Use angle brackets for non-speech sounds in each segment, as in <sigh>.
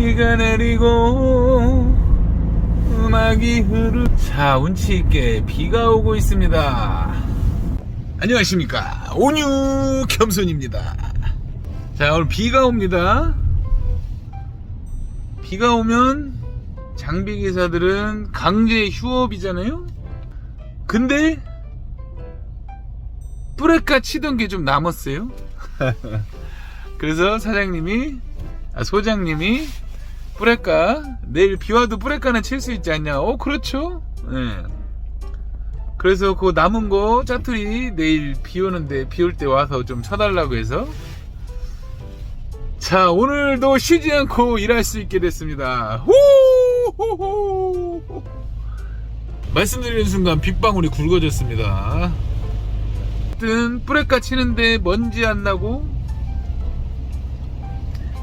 비가 내리고 음악이 흐르 자 운치 있게 비가 오고 있습니다. 안녕하십니까? 온유 겸손입니다. 자 오늘 비가 옵니다. 비가 오면 장비 기사들은 강제 휴업이잖아요? 근데 뿌레까 치던 게 좀 남았어요. <laughs> 그래서 사장님이 아, 소장님이 뿌레까? 내일 비 와도 뿌레까는 칠 수 있지 않냐? 어 그렇죠? 예. 그래서 그 남은 거 짜투리 내일 비 오는데 비 올 때 와서 좀 쳐달라고 해서. 자 오늘도 쉬지 않고 일할 수 있게 됐습니다. 후후후! 말씀드리는 순간 빗방울이 굵어졌습니다. 어쨌든 뿌레까 치는데 먼지 안 나고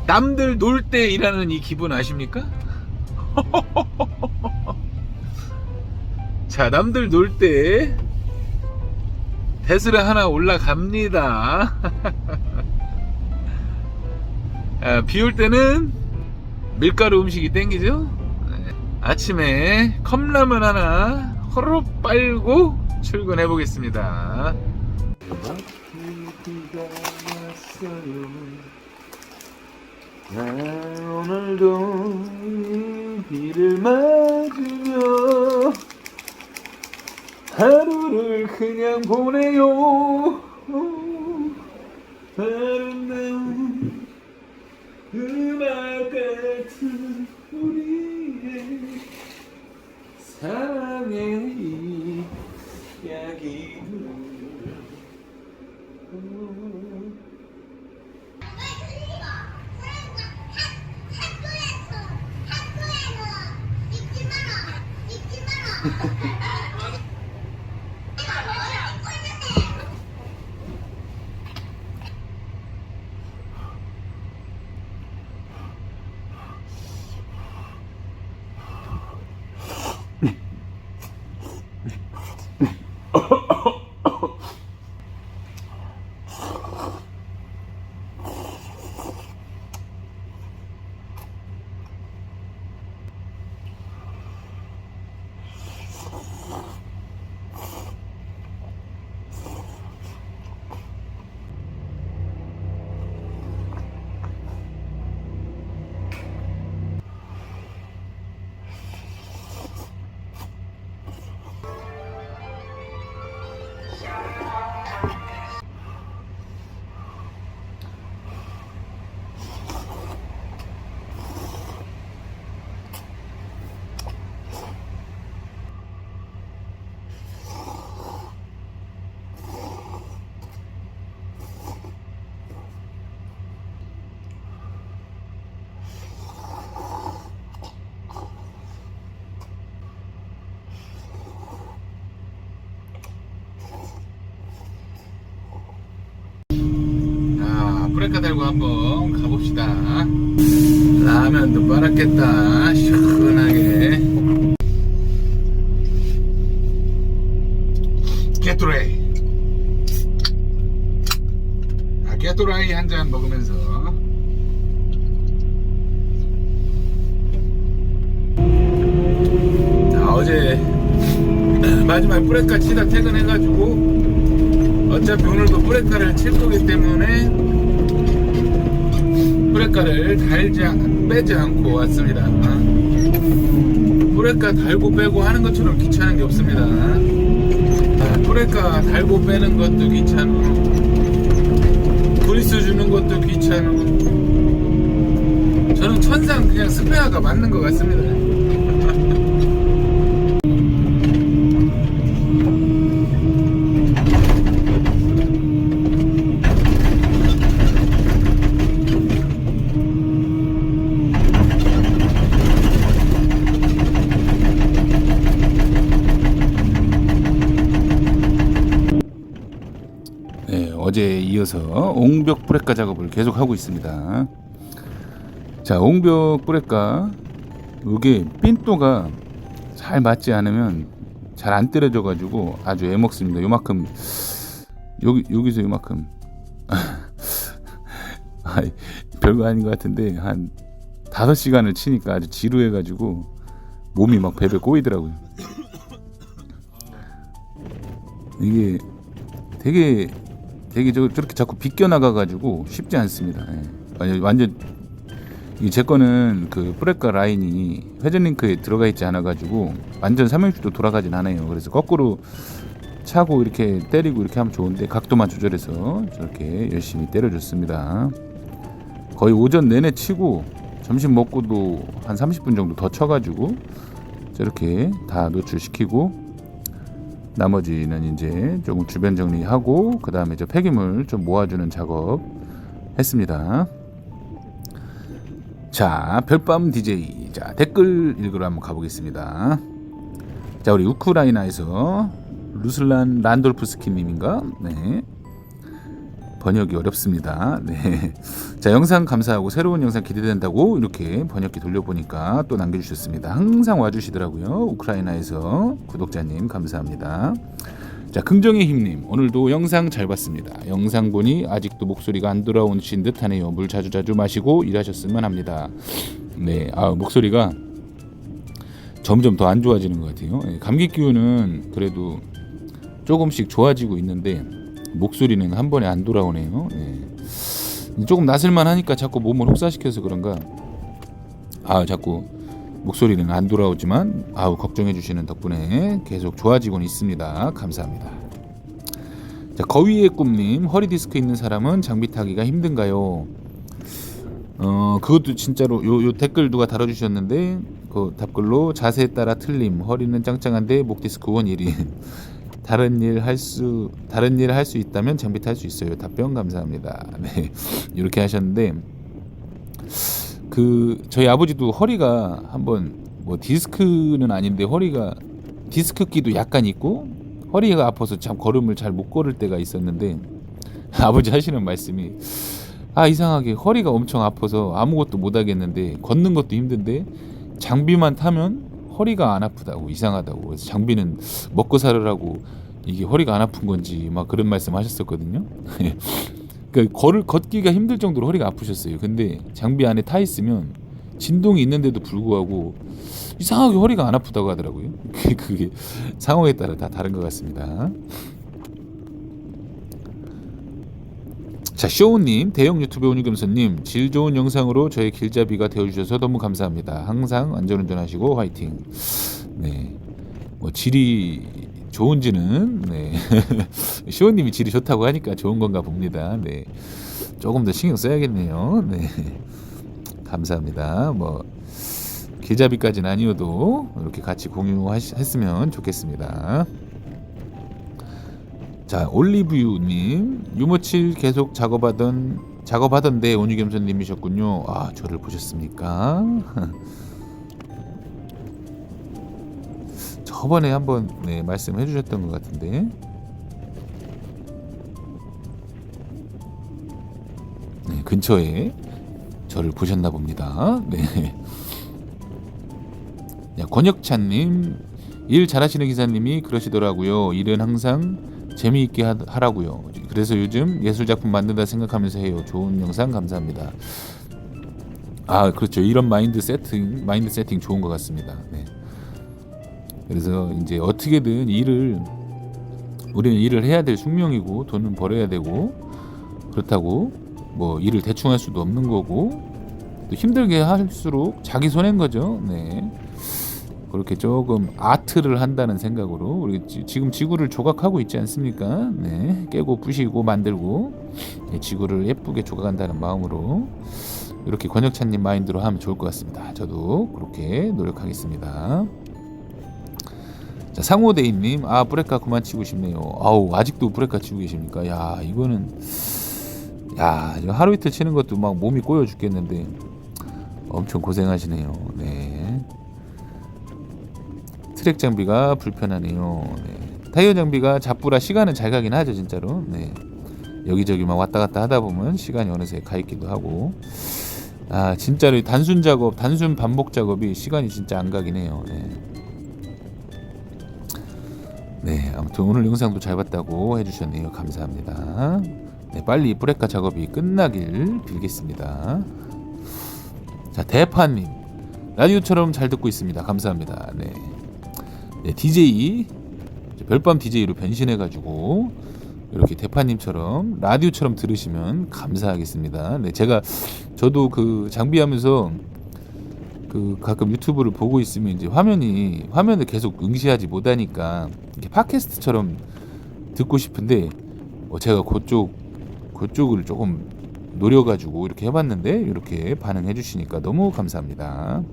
남들 놀 때 일하는 이 기분 아십니까? <laughs> 자, 남들 놀때 대수를 하나 올라갑니다. <laughs> 아, 비올 때는 밀가루 음식이 땡기죠? 네. 아침에 컵라면 하나 호로록 빨고 출근해 보겠습니다. 나 오늘도 이 비를 맞으며 하루를 그냥 보내요. 아름다운 음악 같은 우리의 사랑의 이야기들 자, 브레이크 달고 한번 가봅시다. 라면도 빨았겠다. 시원하게. 깨뚜레이. 아, 깨뚜라이 한 잔 먹으면서. 자, 어제 <clears throat> 마지막 브레이크 치다 퇴근해가지고 어차피 오늘도 브레이크를 칠 거기 때문에 브레이크를 달지 않- 빼지 않고 왔습니다. 브레이크 달고 빼고 하는 것처럼 귀찮은 게 없습니다. 아, 브레이크 달고 빼는 것도 귀찮고 그리스 주는 것도 귀찮고 저는 천상 그냥 스페어가 맞는 것 같습니다. 네, 어제에 이어서 옹벽 브레카 작업을 계속 하고 있습니다. 자, 옹벽 브레카 이게 핀도가 잘 맞지 않으면 잘 안 때려져 가지고 아주 애먹습니다. 요만큼 여기 여기서 요만큼 <laughs> 별거 아닌 것 같은데 한 다섯 시간을 치니까 아주 지루해 가지고 몸이 막 베베 꼬이더라고요. 이게 되게 되게 저 저렇게 자꾸 비껴 나가가지고 쉽지 않습니다. 예. 완전 이제 거는 그 브레카 라인이 회전 링크에 들어가 있지 않아 가지고 완전 삼형식도 돌아가진 않아요. 그래서 거꾸로 차고 이렇게 때리고 이렇게 하면 좋은데 각도만 조절해서 저렇게 열심히 때려줬습니다. 거의 오전 내내 치고 점심 먹고도 한 30분 정도 더 쳐가지고 저렇게 다 노출시키고 나머지는 이제 조금 주변 정리하고 그 다음에 저 폐기물 좀 모아주는 작업 했습니다. 자 별밤 DJ 자 댓글 읽으러 한번 가보겠습니다. 자 우리 우크라이나에서 루슬란 란돌프스키 님인가 네 번역이 어렵습니다. 네. 자, 영상 감사하고 새로운 영상 기대된다고 이렇게 번역기 돌려보니까 또 남겨주셨습니다. 항상 와주시더라고요. 우크라이나에서 구독자님 감사합니다. 자, 긍정의 힘님 오늘도 영상 잘 봤습니다. 영상 보니 아직도 목소리가 안 돌아오신 듯하네요. 물 자주 자주 마시고 일하셨으면 합니다. 네, 아 목소리가 점점 더 안 좋아지는 것 같아요. 예, 감기 기운은 그래도 조금씩 좋아지고 있는데 목소리는 한 번에 안 돌아오네요. 예. 조금 나설만 하니까 자꾸 몸을 혹사시켜서 그런가. 아 자꾸 목소리는 안 돌아오지만 아우 걱정해 주시는 덕분에 계속 좋아지고는 있습니다. 감사합니다. 자 거위의 꿈님 허리 디스크 있는 사람은 장비 타기가 힘든가요? 어 그것도 진짜로 요, 요 댓글 누가 달아주셨는데 그 답글로 자세에 따라 틀림 허리는 짱짱한데 목 디스크 원 1위 다른 일 할 수 다른 일 할 수 있다면 장비 탈 수 있어요. 답변 감사합니다. <laughs> 네 이렇게 하셨는데 그 저희 아버지도 허리가 한번 뭐 디스크는 아닌데 허리가 디스크 끼도 약간 있고 허리가 아파서 참 걸음을 잘 못 걸을 때가 있었는데 <laughs> 아버지 하시는 말씀이 아 이상하게 허리가 엄청 아파서 아무것도 못 하겠는데 걷는 것도 힘든데 장비만 타면 허리가 안 아프다고 이상하다고 그래서 장비는 먹고 살으라고 이게 허리가 안 아픈 건지 막 그런 말씀 하셨었거든요. 그러니까 걸을 걷기가 힘들 정도로 허리가 아프셨어요. 근데 장비 안에 타 있으면 진동이 있는데도 불구하고 이상하게 허리가 안 아프다고 하더라고요. <laughs> 그게 상황에 따라 다 다른 것 같습니다. 자 쇼우님 대형 유튜브 온유겸선님 질 좋은 영상으로 저의 길잡이가 되어주셔서 너무 감사합니다. 항상 안전운전하시고 화이팅. 네, 뭐 질이 좋은지는 네 <laughs> 쇼우님이 질이 좋다고 하니까 좋은 건가 봅니다. 네, 조금 더 신경 써야겠네요. 네, 감사합니다. 뭐 길잡이까지는 아니어도 이렇게 같이 공유했으면 좋겠습니다. 자 올리브유님 유모칠 계속 작업하던 작업하던데 온유겸선님이셨군요. 아 저를 보셨습니까? <laughs> 저번에 한번 네, 말씀해 주셨던 것 같은데 네, 근처에 저를 보셨나 봅니다. 네. 야, 권혁찬님 일 잘하시는 기사님이 그러시더라고요. 일은 항상 재미있게 하, 하라고요. 그래서 요즘 예술 작품 만든다 생각하면서 해요. 좋은 영상 감사합니다. 아 그렇죠. 이런 마인드 세팅 마인드 세팅 좋은 것 같습니다. 네. 그래서 이제 어떻게든 일을 우리는 일을 해야 될 숙명이고 돈은 벌어야 되고 그렇다고 뭐 일을 대충 할 수도 없는 거고 또 힘들게 할수록 자기 손해인 거죠. 네. 그렇게 조금 아트를 한다는 생각으로 우리 지- 지금 지구를 조각하고 있지 않습니까? 네, 깨고 부시고 만들고 네, 지구를 예쁘게 조각한다는 마음으로 이렇게 권혁찬님 마인드로 하면 좋을 것 같습니다. 저도 그렇게 노력하겠습니다. 자 상호대인님, 아 브레카 그만 치고 싶네요. 아우 아직도 브레카 치고 계십니까? 야 이거는 야 하루 이틀 치는 것도 막 몸이 꼬여 죽겠는데 엄청 고생하시네요. 네. 트랙 장비가 불편하네요. 네. 타이어 장비가 잡부라 시간은 잘 가긴 하죠, 진짜로. 네. 여기저기 막 왔다 갔다 하다 보면 시간이 어느새 가 있기도 하고. 아, 진짜로 이 단순 작업, 단순 반복 작업이 시간이 진짜 안 가긴 해요. 네. 네, 아무튼 오늘 영상도 잘 봤다고 해주셨네요. 감사합니다. 네, 빨리 브레카 작업이 끝나길 빌겠습니다. 자 대파님 라디오처럼 잘 듣고 있습니다. 감사합니다. 네, 네 DJ 별밤 DJ로 변신해가지고 이렇게 대파님처럼 라디오처럼 들으시면 감사하겠습니다. 네, 제가 저도 그 장비하면서 그 가끔 유튜브를 보고 있으면 이제 화면이 화면을 계속 응시하지 못하니까 이렇게 팟캐스트처럼 듣고 싶은데 어, 제가 그쪽 그쪽을 조금 노려가지고 이렇게 해봤는데 이렇게 반응해 주시니까 너무 감사합니다.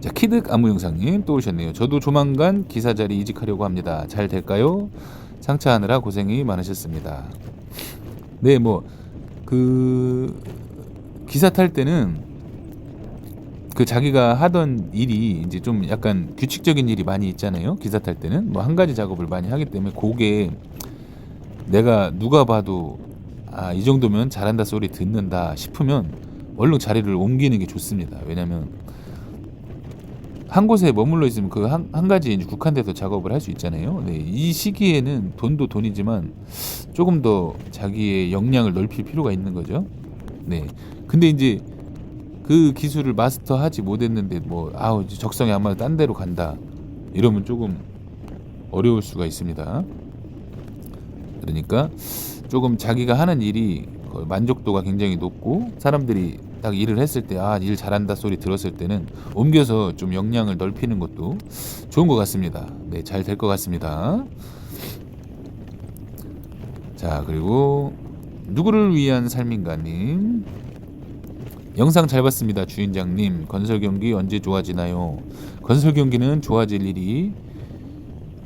자 키득 안무 영상님 또 오셨네요. 저도 조만간 기사 자리 이직하려고 합니다. 잘 될까요? 상차하느라 고생이 많으셨습니다. 네, 뭐 그 기사 탈 때는 그 자기가 하던 일이 이제 좀 약간 규칙적인 일이 많이 있잖아요. 기사 탈 때는 뭐 한 가지 작업을 많이 하기 때문에 그게 내가 누가 봐도 아, 이 정도면 잘한다 소리 듣는다 싶으면 얼른 자리를 옮기는 게 좋습니다. 왜냐면 한 곳에 머물러 있으면 그 한 한 가지 이제 국한돼서 작업을 할 수 있잖아요. 네, 이 시기에는 돈도 돈이지만 조금 더 자기의 역량을 넓힐 필요가 있는 거죠. 네. 근데 이제 그 기술을 마스터하지 못했는데 뭐 아우 적성에 안 맞아 딴 데로 간다 이러면 조금 어려울 수가 있습니다. 그러니까 조금 자기가 하는 일이 만족도가 굉장히 높고 사람들이 딱 일을 했을 때 아 일 잘한다 소리 들었을 때는 옮겨서 좀 역량을 넓히는 것도 좋은 것 같습니다. 네, 잘 될 것 같습니다. 자 그리고 누구를 위한 삶인가님 영상 잘 봤습니다 주인장님 건설 경기 언제 좋아지나요? 건설 경기는 좋아질 일이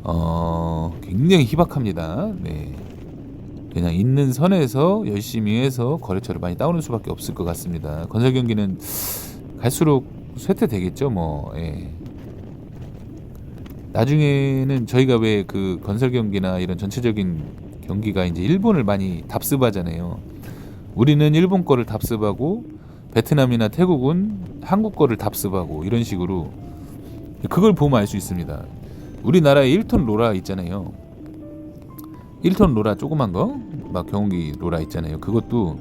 어 굉장히 희박합니다. 네. 그냥 있는 선에서 열심히 해서 거래처를 많이 따오는 수밖에 없을 것 같습니다. 건설 경기는 갈수록 쇠퇴되겠죠, 뭐. 예. 나중에는 저희가 왜 그 건설 경기나 이런 전체적인 경기가 이제 일본을 많이 답습하잖아요. 우리는 일본 거를 답습하고 베트남이나 태국은 한국 거를 답습하고 이런 식으로 그걸 보면 알 수 있습니다. 우리나라에 1톤 로라 있잖아요. 1톤 로라 조그만 거, 막 경운기 로라 있잖아요. 그것도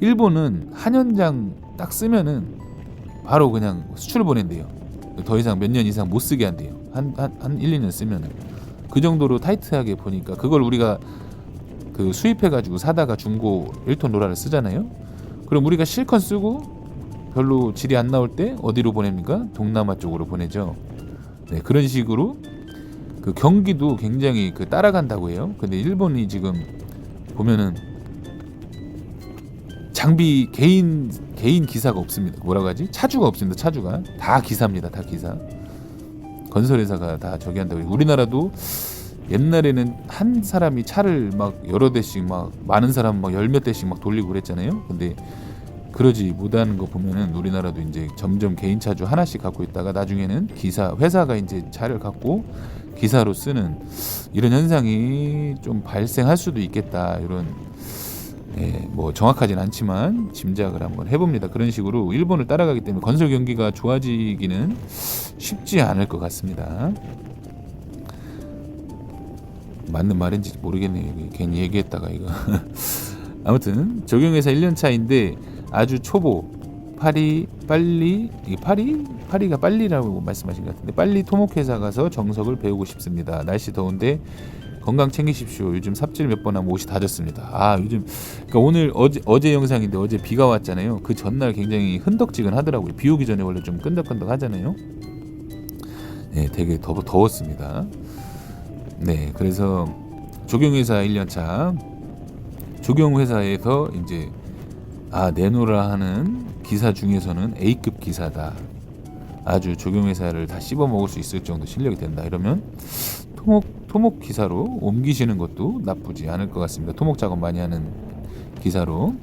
일본은 한 현장 딱 쓰면은 바로 그냥 수출 보낸대요. 더 이상 몇 년 이상 못 쓰게 한대요. 한, 한, 한 1, 2년 쓰면은. 그 정도로 타이트하게 보니까 그걸 우리가 그 수입해가지고 사다가 중고 1톤 로라를 쓰잖아요. 그럼 우리가 실컷 쓰고 별로 질이 안 나올 때 어디로 보냅니까? 동남아 쪽으로 보내죠. 네, 그런 식으로 그 경기도 굉장히 그 따라간다고 해요. 근데 일본이 지금 보면은 장비 개인 개인 기사가 없습니다. 뭐라고 하지? 차주가 없습니다. 차주가 다 기사입니다. 다 기사. 건설 회사가 다 저기 한다고. 우리나라도 옛날에는 한 사람이 차를 막 여러 대씩 막 많은 사람 막 열 몇 대씩 막 돌리고 그랬잖아요. 근데 그러지 못하는 거 보면은 우리나라도 이제 점점 개인 차주 하나씩 갖고 있다가 나중에는 기사 회사가 이제 차를 갖고 기사로 쓰는 이런 현상이 좀 발생할 수도 있겠다 이런 예, 뭐 정확하진 않지만 짐작을 한번 해봅니다. 그런 식으로 일본을 따라가기 때문에 건설 경기가 좋아지기는 쉽지 않을 것 같습니다. 맞는 말인지 모르겠네요. 괜히 얘기했다가 이거. <laughs> 아무튼 적용회사 1년 차인데 아주 초보 파리 빨리 이게 파리 파리가 빨리라고 말씀하신 것 같은데 빨리 토목회사 가서 정석을 배우고 싶습니다. 날씨 더운데 건강 챙기십시오. 요즘 삽질 몇 번 하면 옷이 다 젖습니다. 아 요즘 그러니까 오늘 어제 어제 영상인데 어제 비가 왔잖아요. 그 전날 굉장히 흔덕지근하더라고요. 비 오기 전에 원래 좀 끈덕끈덕 하잖아요. 네, 되게 더 더웠습니다. 네, 그래서 조경회사 1년차 조경회사에서 이제 아 내노라 하는 기사 중에서는 A급 기사다. 아주 조경회사를 다 씹어 먹을 수 있을 정도 실력이 된다. 이러면 토목 토목 기사로 옮기시는 것도 나쁘지 않을 것 같습니다. 토목 작업 많이 하는 기사로.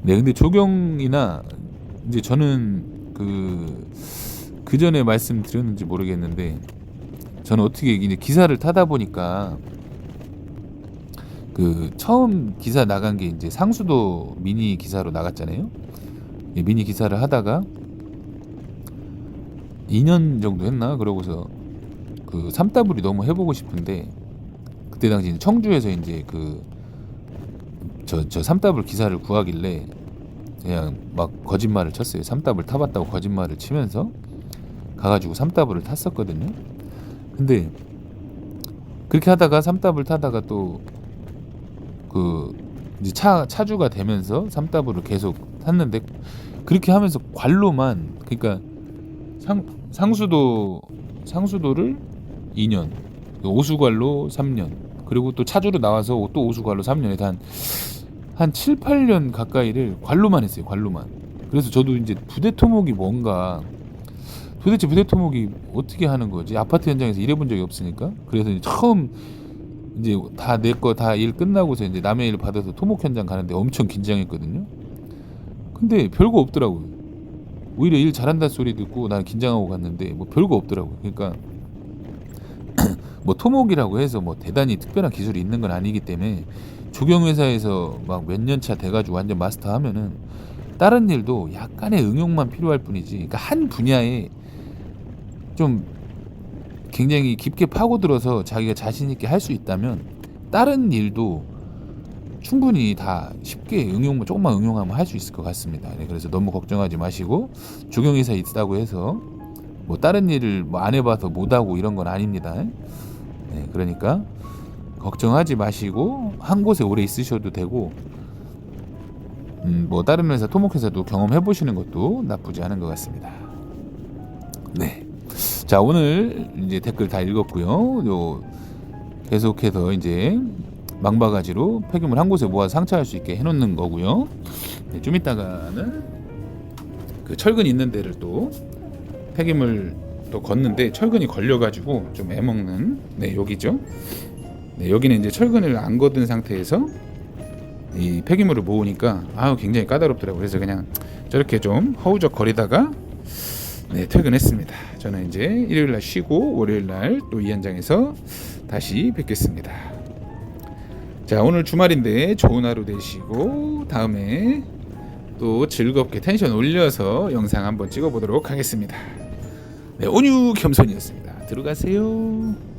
네, 근데 조경이나 이제 저는 그, 그 전에 말씀드렸는지 모르겠는데 저는 어떻게 이제 기사를 타다 보니까 그 처음 기사 나간 게 이제 상수도 미니 기사로 나갔잖아요. 예, 미니 기사를 하다가 2년 정도 했나 그러고서 그 삼다블이 너무 해보고 싶은데 그때 당시 청주에서 이제 그 저 저 삼다블 기사를 구하길래 그냥 막 거짓말을 쳤어요. 삼답을 타봤다고 거짓말을 치면서 가가지고 삼답을 탔었거든요. 근데 그렇게 하다가 삼답을 타다가 또 그 이제 차 차주가 되면서 삼답으로 계속 탔는데 그렇게 하면서 관로만 그러니까 상 상수도 상수도를 2년 오수관로 3년 그리고 또 차주로 나와서 또 오수관로 3년에 한 한 7, 8년 가까이를 관로만 했어요. 관로만. 그래서 저도 이제 부대 토목이 뭔가 도대체 부대 토목이 어떻게 하는 거지? 아파트 현장에서 일해본 적이 없으니까. 그래서 처음 이제 다 내 거 다 일 끝나고서 이제 남의 일 받아서 토목 현장 가는데 엄청 긴장했거든요. 근데 별거 없더라고요. 오히려 일 잘한다 소리 듣고 나는 긴장하고 갔는데 뭐 별거 없더라고요. 그러니까 <clears throat> 뭐 토목이라고 해서 뭐 대단히 특별한 기술이 있는 건 아니기 때문에 조경 회사에서 막 몇 년 차 돼가지고 완전 마스터하면은 다른 일도 약간의 응용만 필요할 뿐이지. 그러니까 한 분야에 좀 굉장히 깊게 파고들어서 자기가 자신 있게 할 수 있다면 다른 일도 충분히 다 쉽게 응용 조금만 응용하면 할 수 있을 것 같습니다. 네, 그래서 너무 걱정하지 마시고 조경회사 있다고 해서 뭐 다른 일을 뭐 안 해봐서 못하고 이런 건 아닙니다. 네, 그러니까 걱정하지 마시고 한 곳에 오래 있으셔도 되고 음, 뭐 다른 회사 토목회사도 경험해 보시는 것도 나쁘지 않은 것 같습니다. 네. 자 오늘 이제 댓글 다 읽었고요. 요 계속해서 이제 망바가지로 폐기물 한 곳에 모아 서 상차할 수 있게 해놓는 거고요. 네, 좀 이따가는 그 철근 있는 데를 또 폐기물 또 걷는데 철근이 걸려가지고 좀 애먹는 네 여기죠. 네 여기는 이제 철근을 안 걷은 상태에서 이 폐기물을 모으니까 아우 굉장히 까다롭더라고요. 그래서 그냥 저렇게 좀 허우적 거리다가 네 퇴근했습니다. 저는 이제 일요일 날 쉬고 월요일 날 또 이 현장에서 다시 뵙겠습니다. 자 오늘 주말인데 좋은 하루 되시고 다음에 또 즐겁게 텐션 올려서 영상 한번 찍어 보도록 하겠습니다. 네 온유 겸손이었습니다. 들어가세요.